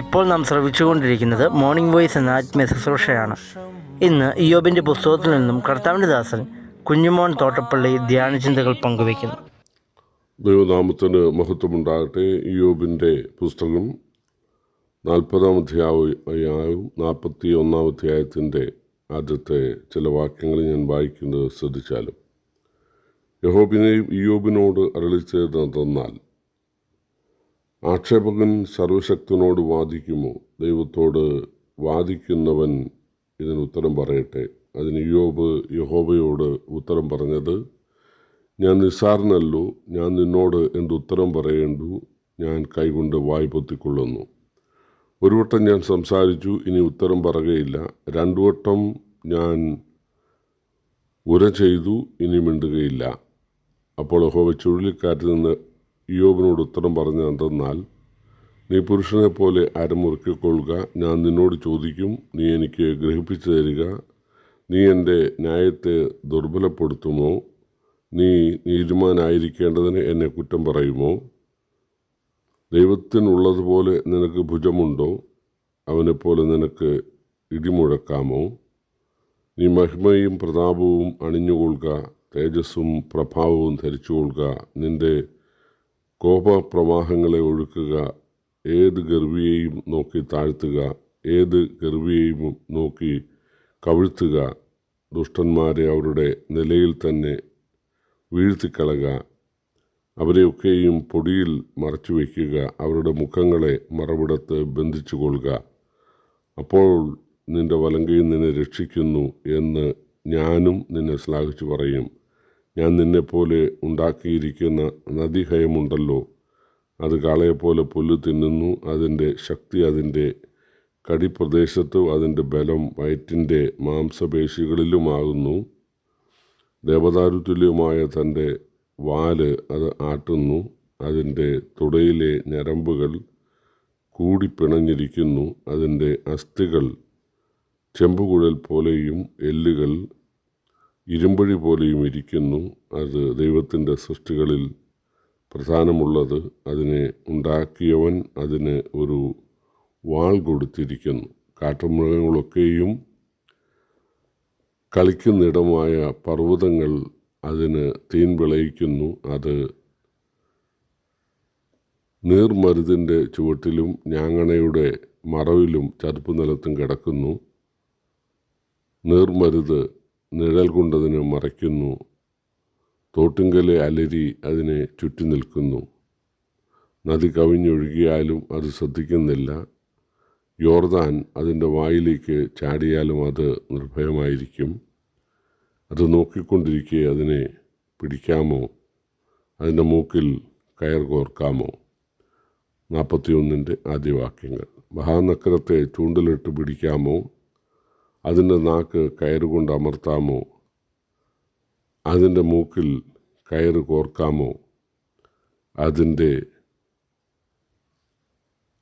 ഇപ്പോൾ നാം ശ്രവിച്ചുകൊണ്ടിരിക്കുന്നത് morning voice എന്ന ആത്മീയ ശുശ്രൂഷയാണ്. ഇന്ന് ഇയോബിന്റെ പുസ്തകത്തിൽ നിന്നും കർത്താവിന്റെ ദാസൻ കുഞ്ഞുമോൻ തോട്ടപ്പള്ളി ധ്യാനചിന്തകൾ പങ്കുവയ്ക്കുന്നു. ദൈവനാമത്തിന് മഹത്വമുണ്ടാകട്ടെ. ഇയോബിന്റെ പുസ്തകം നാൽപ്പതാം അധ്യായവും നാൽപ്പത്തി ഒന്നാം അധ്യായത്തിന്റെ ആദ്യത്തെ ചില വാക്യങ്ങൾ ഞാൻ വായിക്കുന്നത് ശ്രദ്ധിച്ചാലും യഹോബിനെയും ഇയോബിനോട് അരളിച്ചതെന്നാൽ ആക്ഷേപകൻ സർവശക്തനോട് വാദിക്കുമോ? ദൈവത്തോട് വാദിക്കുന്നവൻ ഇതിന് ഉത്തരം പറയട്ടെ. അതിന് യോബ് യഹോബയോട് ഉത്തരം പറഞ്ഞത് ഞാൻ നിസ്സാരനല്ലോ ഞാൻ നിന്നോട് എന്ത് ഉത്തരം പറയേണ്ടു? ഞാൻ കൈകൊണ്ട് വായ് പൊത്തിക്കൊള്ളുന്നു. ഒരു വട്ടം ഞാൻ സംസാരിച്ചു ഇനി ഉത്തരം പറയുകയില്ല. രണ്ടു വട്ടം ഞാൻ ഉര ചെയ്തു ഇനി മിണ്ടുകയില്ല. അപ്പോൾ ഹോവ ചുഴലിക്കാറ്റിൽ നിന്ന് യോബിനോട് ഉത്തരം പറഞ്ഞ എന്തെന്നാൽ നീ പുരുഷനെ പോലെ അരമുറുക്കിക്കൊള്ളുക. ഞാൻ നിന്നോട് ചോദിക്കും. നീ എനിക്ക് ഗ്രഹിപ്പിച്ചു തരിക. നീ എന്റെ ന്യായത്തെ ദുർബലപ്പെടുത്തുമോ? നീ നീതിമാനായിരിക്കേണ്ടതിന് എന്നെ കുറ്റം പറയുമോ? ദൈവത്തിനുള്ളതുപോലെ നിനക്ക് ഭുജമുണ്ടോ? അവനെപ്പോലെ നിനക്ക് ഇടിമുഴക്കാമോ? നീ മഹിമയും പ്രതാപവും അണിഞ്ഞുകൊള്ളുക. തേജസ്സും പ്രഭാവവും ധരിച്ചുകൊള്ളുക. നിന്റെ കോപപ്രവാഹങ്ങളെ ഒഴുക്കുക ഏത് ഗർവിയെയും നോക്കി താഴ്ത്തുക ഏത് ഗർവിയെയും നോക്കി കവിഴ്ത്തുക ദുഷ്ടന്മാരെ അവരുടെ നിലയിൽ തന്നെ വീഴ്ത്തിക്കളക അവരെയൊക്കെയും പൊടിയിൽ മറച്ചു വയ്ക്കുക അവരുടെ മുഖങ്ങളെ മറവിടത്ത് ബന്ധിച്ചു കൊള്ളുക അപ്പോൾ നിന്റെ വലങ്കയിൽ നിന്നെ രക്ഷിക്കുന്നു എന്ന് ഞാനും നിന്നെ ശ്ലാഘിച്ചു പറയും. ഞാൻ നിന്നെപ്പോലെ ഉണ്ടാക്കിയിരിക്കുന്ന നദിഹയമുണ്ടല്ലോ. അത് കാളയെപ്പോലെ പുല്ല് തിന്നുന്നു. അതിന്റെ ശക്തി അതിന്റെ കടിപ്രദേശത്തും അതിന്റെ ബലം വയറ്റിന്റെ മാംസപേശികളിലുമാകുന്നു. ദേവദാരുതുല്യമായ തന്റെ വാൽ അത് ആട്ടുന്നു. അതിന്റെ തുടയിലെ ഞരമ്പുകൾ കൂടിപ്പിണഞ്ഞിരിക്കുന്നു അതിന്റെ അസ്ഥികൾ ചെമ്പുകുഴൽ പോലെയും എല്ലുകൾ ഇരുമ്പഴി പോലെയും ഇരിക്കുന്നു. അത് ദൈവത്തിന്റെ സൃഷ്ടികളിൽ പ്രധാനമുള്ളത്. അതിനെ ഉണ്ടാക്കിയവൻ അതിന് ഒരു വാൾ കൊടുത്തിരിക്കുന്നു. കാട്ടുമൃഗങ്ങളൊക്കെയും കളിക്കുന്നിടമായ പർവതങ്ങൾ അതിന് തീൻ വിളയിക്കുന്നു. അത് നീർമരുതിന്റെ ചുവട്ടിലും ഞാങ്ങണയുടെ മറവിലും ചതുപ്പ് നിലത്തും കിടക്കുന്നു. നീർമരുത് നിഴൽ കൊണ്ടതിനെ മറയ്ക്കുന്നു. തോട്ടുങ്കലെ അലരി അതിനെ ചുറ്റി നിൽക്കുന്നു. നദി കവിഞ്ഞൊഴുകിയാലും അത് ശ്രദ്ധിക്കുന്നില്ല. യോർദാൻ അതിന്റെ വായിലേക്ക് ചാടിയാലും അത് നിർഭയമായിരിക്കും. അത് നോക്കിക്കൊണ്ടിരിക്കെ അതിനെ പിടിക്കാമോ? അതിന്റെ മൂക്കിൽ കയർ കോർക്കാമോ? നാൽപ്പത്തിയൊന്നിന്റെ ആദ്യ വാക്യങ്ങൾ മഹാനക്കരത്തെ ചൂണ്ടലിട്ട് പിടിക്കാമോ? അതിന്റെ നാക്ക് കയറുകൊണ്ട് അമർത്താമോ? അതിന്റെ മൂക്കിൽ കയറ് കോർക്കാമോ? അതിന്റെ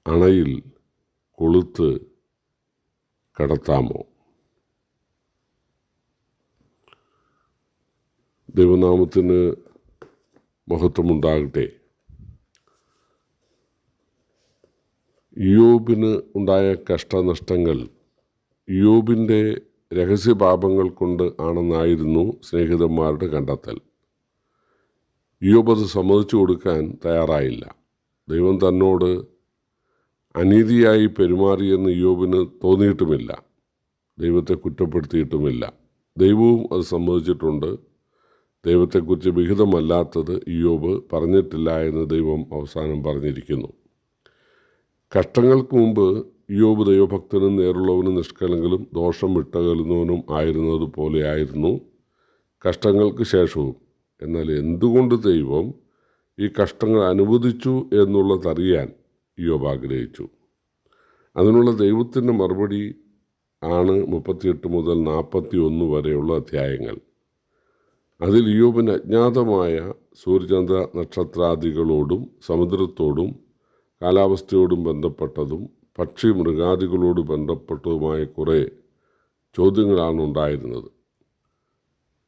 അണയിൽ കൊളുത്ത് കടത്താമോ? ദൈവനാമത്തിന് മഹത്വമുണ്ടാകട്ടെ. യോബിന് ഉണ്ടായ കഷ്ടനഷ്ടങ്ങൾ യോബിന്റെ രഹസ്യപാപങ്ങൾ കൊണ്ട് ആണെന്നായിരുന്നു സ്നേഹിതന്മാരുടെ കണ്ടെത്തൽ. യൂബ് അത് സമ്മതിച്ചു കൊടുക്കാൻ തയ്യാറായില്ല. ദൈവം തന്നോട് അനീതിയായി പെരുമാറിയെന്ന് യോബിന് തോന്നിയിട്ടുമില്ല. ദൈവത്തെ കുറ്റപ്പെടുത്തിയിട്ടുമില്ല. ദൈവവും അത് സമ്മതിച്ചിട്ടുണ്ട്. ദൈവത്തെക്കുറിച്ച് വിഹിതമല്ലാത്തത് യോബ് പറഞ്ഞിട്ടില്ല എന്ന് ദൈവം അവസാനം പറഞ്ഞിരിക്കുന്നു. കഷ്ടങ്ങൾക്ക് മുമ്പ് യോബ് ദൈവഭക്തനും നേരുള്ളവനും നിഷ്കലങ്കലും ദോഷം വിട്ടകലുന്നവനും ആയിരുന്നത് പോലെയായിരുന്നു കഷ്ടങ്ങൾക്ക് ശേഷവും. എന്നാൽ എന്തുകൊണ്ട് ദൈവം ഈ കഷ്ടങ്ങൾ അനുവദിച്ചു എന്നുള്ളതറിയാൻ യോബ് ആഗ്രഹിച്ചു? അതിനുള്ള ദൈവത്തിന്റെ മറുപടി ആണ് മുപ്പത്തിയെട്ട് മുതൽ നാൽപ്പത്തി ഒന്ന് വരെയുള്ള അധ്യായങ്ങൾ. അതിൽ യോബിന് അജ്ഞാതമായ സൂര്യചന്ദ്ര നക്ഷത്രാദികളോടും സമുദ്രത്തോടും കാലാവസ്ഥയോടും ബന്ധപ്പെട്ടതും പക്ഷി മൃഗാദികളോട് ബന്ധപ്പെട്ടതുമായ കുറേ ചോദ്യങ്ങളാണ് ഉണ്ടായിരുന്നത്.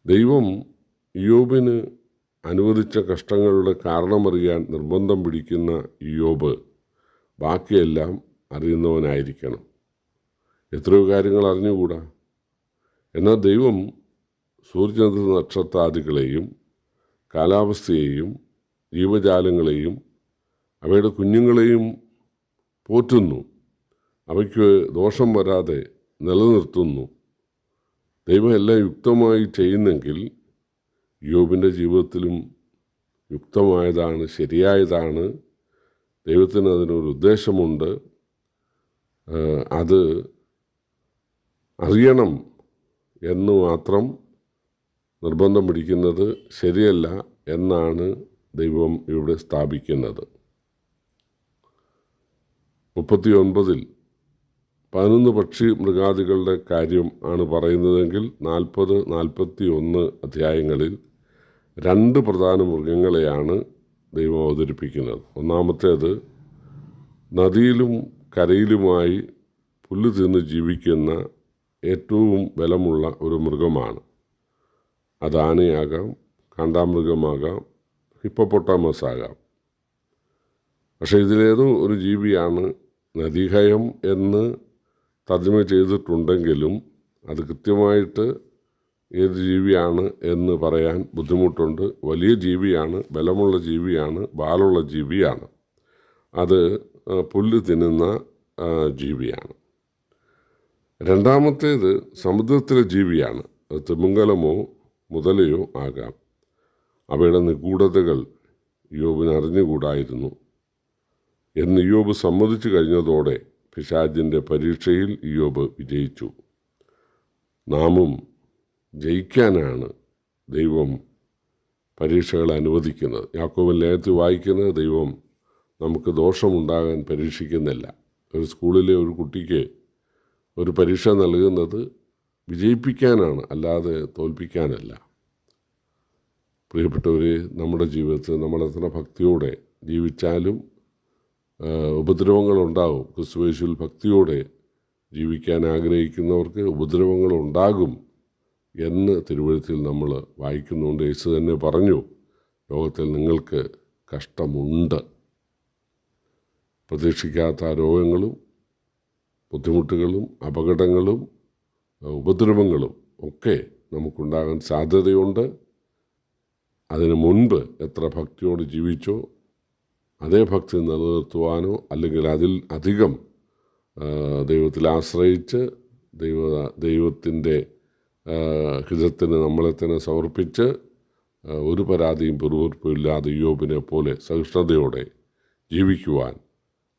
ദൈവം യോബിന് അനുവദിച്ച കഷ്ടങ്ങളുടെ കാരണമറിയാൻ നിർബന്ധം പിടിക്കുന്ന യോബ് ബാക്കിയെല്ലാം അറിയുന്നവനായിരിക്കണം. എത്രയോ കാര്യങ്ങൾ അറിഞ്ഞുകൂടാ. എന്നാൽ ദൈവം സൂര്യചന്ദ്ര നക്ഷത്രാദികളെയും കാലാവസ്ഥയെയും ജീവജാലങ്ങളെയും അവയുടെ കുഞ്ഞുങ്ങളെയും പോറ്റുന്നു. അവയ്ക്ക് ദോഷം വരാതെ നിലനിർത്തുന്നു. ദൈവം എല്ലാം യുക്തമായി ചെയ്യുന്നെങ്കിൽ യോബിന്റെ ജീവിതത്തിലും യുക്തമായതാണ് ശരിയായതാണ്. ദൈവത്തിന് അതിനൊരു ഉദ്ദേശമുണ്ട്. അത് അറിയണം എന്ന് മാത്രം നിർബന്ധം പിടിക്കുന്നത് ശരിയല്ല എന്നാണ് ദൈവം ഇവിടെ സ്ഥാപിക്കുന്നത്. മുപ്പത്തി ഒൻപതിൽ പതിനൊന്ന് പക്ഷി മൃഗാദികളുടെ കാര്യം ആണ് പറയുന്നതെങ്കിൽ നാൽപ്പത് നാൽപ്പത്തി ഒന്ന് അധ്യായങ്ങളിൽ രണ്ട് പ്രധാന മൃഗങ്ങളെയാണ് ദൈവം അവതരിപ്പിക്കുന്നത്. ഒന്നാമത്തേത് നദിയിലും കരയിലുമായി പുല്ല് തിന്ന് ജീവിക്കുന്ന ഏറ്റവും ബലമുള്ള ഒരു മൃഗമാണ്. അത് ആനയാകാം കാണ്ടാമൃഗമാകാം ഹിപ്പപ്പൊട്ടാമസ് ആകാം. പക്ഷേ ഇതിലേതോ ഒരു ജീവിയാണ് നദീഹയം എന്ന് തർജമ ചെയ്തിട്ടുണ്ടെങ്കിലും അത് കൃത്യമായിട്ട് ഏത് ജീവിയാണ് എന്ന് പറയാൻ ബുദ്ധിമുട്ടുണ്ട്. വലിയ ജീവിയാണ് ബലമുള്ള ജീവിയാണ് ബാലുള്ള ജീവിയാണ്. അത് പുല്ല് തിന്നുന്ന ജീവിയാണ്. രണ്ടാമത്തേത് സമുദ്രത്തിലെ ജീവിയാണ്. അത് തിമിംഗലമോ മുതലയോ ആകാം. അവയുടെ നിഗൂഢതകൾ യോബിന് അറിഞ്ഞുകൂടായിരുന്നു. എന്ന് യോബ് സമ്മതിച്ചു കഴിഞ്ഞതോടെ പിശാജിന്റെ പരീക്ഷയിൽ യോബ് വിജയിച്ചു. നാമും ജയിക്കാനാണ് ദൈവം പരീക്ഷകൾ അനുവദിക്കുന്നത്. യാക്കോബൻ ലേഖത്തിൽ വായിക്കുന്നത് ദൈവം നമുക്ക് ദോഷമുണ്ടാകാൻ പരീക്ഷിക്കുന്നില്ല. ഒരു സ്കൂളിലെ ഒരു കുട്ടിക്ക് ഒരു പരീക്ഷ നൽകുന്നത് വിജയിപ്പിക്കാനാണ് അല്ലാതെ തോൽപ്പിക്കാനല്ല. പ്രിയപ്പെട്ടവർ നമ്മുടെ ജീവിതത്തിൽ നമ്മളെത്ര ഭക്തിയോടെ ജീവിച്ചാലും ഉപദ്രവങ്ങളുണ്ടാകും ക്രിസ്തുവേശുവിൽ ഭക്തിയോടെ ജീവിക്കാൻ ആഗ്രഹിക്കുന്നവർക്ക് ഉപദ്രവങ്ങളുണ്ടാകും എന്ന് തിരുവഴുത്തിൽ നമ്മൾ വായിക്കുന്നുണ്ട്. യേശു തന്നെ പറഞ്ഞു ലോകത്തിൽ നിങ്ങൾക്ക് കഷ്ടമുണ്ട്. പ്രതീക്ഷിക്കാത്ത രോഗങ്ങളും ബുദ്ധിമുട്ടുകളും അപകടങ്ങളും ഉപദ്രവങ്ങളും ഒക്കെ നമുക്കുണ്ടാകാൻ സാധ്യതയുണ്ട്. അതിനു മുൻപ് എത്ര ഭക്തിയോട് ജീവിച്ചോ അതേ ഭക്തി നിലനിർത്തുവാനോ അല്ലെങ്കിൽ അതിൽ അധികം ദൈവത്തിൽ ആശ്രയിച്ച് ദൈവ ദൈവത്തിന്റെ ഹിതത്തിന് നമ്മളെ തന്നെ സമർപ്പിച്ച് ഒരു പരാതിയും പിറുവിറുപ്പും ഇല്ലാതെ യോബിനെ പോലെ സഹിഷ്ണുതയോടെ ജീവിക്കുവാൻ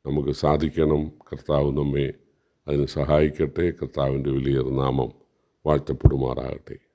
നമുക്ക് സാധിക്കണം. കർത്താവ് നമ്മെ അതിന് സഹായിക്കട്ടെ. കർത്താവിന്റെ വലിയ നാമം വാഴ്ത്തപ്പെടുമാറാകട്ടെ.